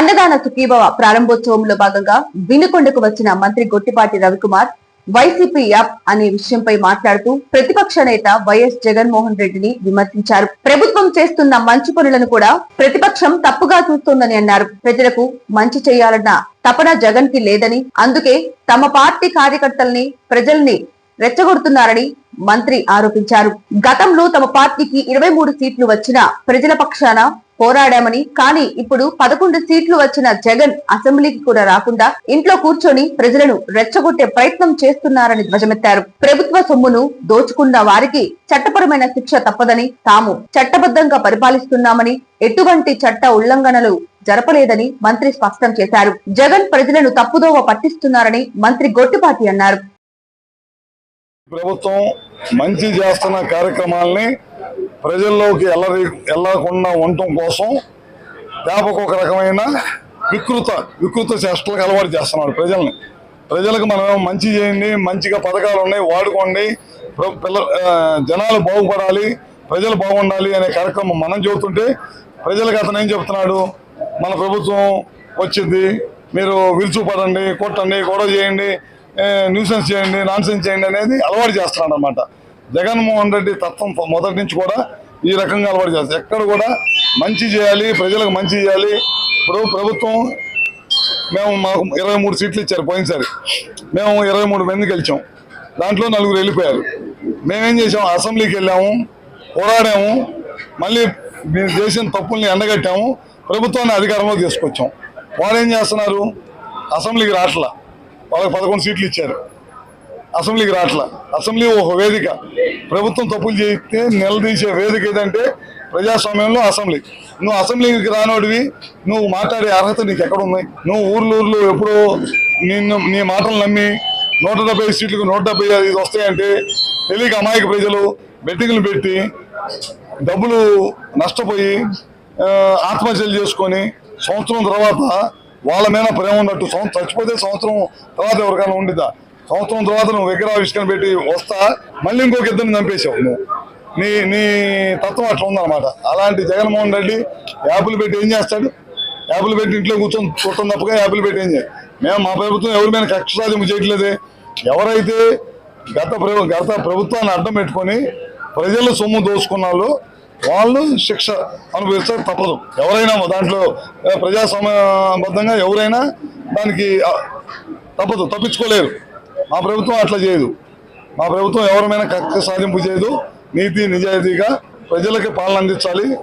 అన్నదాన సుఖీభవ ప్రారంభోత్సవంలో భాగంగా వినుకొండకు వచ్చిన మంత్రి గొట్టిపాటి రవికుమార్ వైసీపీ యాప్ అనే విషయంపై మాట్లాడుతూ ప్రతిపక్ష నేత వైఎస్ జగన్మోహన్ రెడ్డిని విమర్శించారు. ప్రభుత్వం చేస్తున్న మంచి పనులను కూడా ప్రతిపక్షం తప్పుగా చూస్తోందని అన్నారు. ప్రజలకు మంచి చేయాలన్న తపన జగన్కి లేదని అందుకే తమ పార్టీ కార్యకర్తల్ని ప్రజల్ని రెచ్చగొడుతున్నారని మంత్రి ఆరోపించారు. గతంలో తమ పార్టీకి ఇరవై మూడు సీట్లు వచ్చినా ప్రజల పక్షాన పోరాడామని. కానీ ఇప్పుడు పదకొండు సీట్లు వచ్చిన జగన్ అసెంబ్లీకి కూడా రాకుండా ఇంట్లో కూర్చొని ప్రజలను రెచ్చగొట్టే ప్రయత్నం చేస్తున్నారని ధ్వజమెత్తారు. ప్రభుత్వ సొమ్మును దోచుకున్న వారికి చట్టపరమైన శిక్ష తప్పదని తాము చట్టబద్ధంగా పరిపాలిస్తున్నామని ఎటువంటి చట్ట ఉల్లంఘనలు జరపలేదని మంత్రి స్పష్టం చేశారు. జగన్ ప్రజలను తప్పుదోవ పట్టిస్తున్నారని మంత్రి గొట్టిపాటి అన్నారు. ప్రభుత్వం మంచి చేస్తున్న కార్యక్రమాల్ని ప్రజల్లోకి ఎల్లరి వెళ్ళకుండా ఉండటం కోసం తేపకు ఒక రకమైన వికృత వికృత చేష్టలకు అలవాటు చేస్తున్నాడు ప్రజల్ని. ప్రజలకు మనం మంచి చేయండి మంచిగా పథకాలు ఉన్నాయి వాడుకోండి పిల్ల జనాలు బాగుపడాలి ప్రజలు బాగుండాలి అనే కార్యక్రమం మనం చెబుతుంటే ప్రజలకు అతను ఏం చెప్తున్నాడు? మన ప్రభుత్వం వచ్చింది మీరు విరుచుపడండి కొట్టండి గొడవ చేయండి న్యూసెన్స్ చేయండి నాన్సెన్స్ చేయండి అనేది అలవాటు చేస్తున్నాడు అనమాట జగన్మోహన్ రెడ్డి తత్వం మొదటి నుంచి కూడా ఈ రకంగా అలవాటు చేస్తారు. ఎక్కడ కూడా మంచి చేయాలి ప్రజలకు మంచి చేయాలి. ఇప్పుడు ప్రభుత్వం మేము మాకు ఇరవై మూడు సీట్లు ఇచ్చారు పోయినసారి. మేము ఇరవై మూడు మంది గెలిచాం. దాంట్లో నలుగురు వెళ్ళిపోయారు. మేమేం చేసాం అసెంబ్లీకి వెళ్ళాము పోరాడాము మళ్ళీ మీరు చేసిన తప్పుల్ని ఎండగట్టాము ప్రభుత్వాన్ని అధికారంలో తీసుకొచ్చాం. వాళ్ళు ఏం చేస్తున్నారు? అసెంబ్లీకి రావట్లా వాళ్ళకి పదకొండు సీట్లు ఇచ్చారు. అసెంబ్లీకి రావట్లా అసెంబ్లీ ఒక వేదిక. ప్రభుత్వం తప్పులు చేస్తే నిలదీసే వేదిక ఏదంటే ప్రజాస్వామ్యంలో అసెంబ్లీ. నువ్వు అసెంబ్లీకి రానోడివి నువ్వు మాట్లాడే అర్హత నీకు ఎక్కడ ఉంది నువ్వు ఊర్లు ఊర్లు ఎప్పుడో నిన్ను నీ మాటలు నమ్మి నూట డెబ్బై సీట్లకు నూట డెబ్బై ఐదు వస్తాయంటే తెలియక అమాయక ప్రజలు బెట్టింగ్లు పెట్టి డబ్బులు నష్టపోయి ఆత్మహత్యలు చేసుకొని సంవత్సరం తర్వాత వాళ్ళ మీద ప్రేమ ఉన్నట్టు సంవత్సరం చచ్చిపోతే సంవత్సరం తర్వాత ఎవరికైనా ఉండిద్దా? సంవత్సరం తర్వాత నువ్వు విగ్రహావిష్కరణ పెట్టి వస్తా మళ్ళీ ఇంకొక ఇద్దరిని చంపేశావు నువ్వు. నీ నీ తత్వం అట్లా ఉందన్నమాట. అలాంటి జగన్మోహన్ రెడ్డి యాప్లు పెట్టి ఏం చేస్తాడు? యాప్లు పెట్టి ఇంట్లో కూర్చొని చూడటం తప్పగా యాప్లు పెట్టి ఏం చేయాలి? మేము మా ప్రభుత్వం ఎవరి మీద కక్ష సాధ్యం చేయట్లేదే. ఎవరైతే గత ప్రభు గత ప్రభుత్వాన్ని అడ్డం పెట్టుకొని ప్రజల సొమ్ము దోచుకున్న వాళ్ళు వాళ్ళు శిక్ష అనుభవిస్తారు తప్పదు. ఎవరైనా దాంట్లో ప్రజాస్వామ్యబద్ధంగా ఎవరైనా దానికి తప్పదు తప్పించుకోలేరు. మా ప్రభుత్వం అట్లా చేయదు. మా ప్రభుత్వం ఎవరి మీద కక్ష సాధింపు చేయదు. నీతి నిజాయితీగా ప్రజలకి పాలన అందించాలి.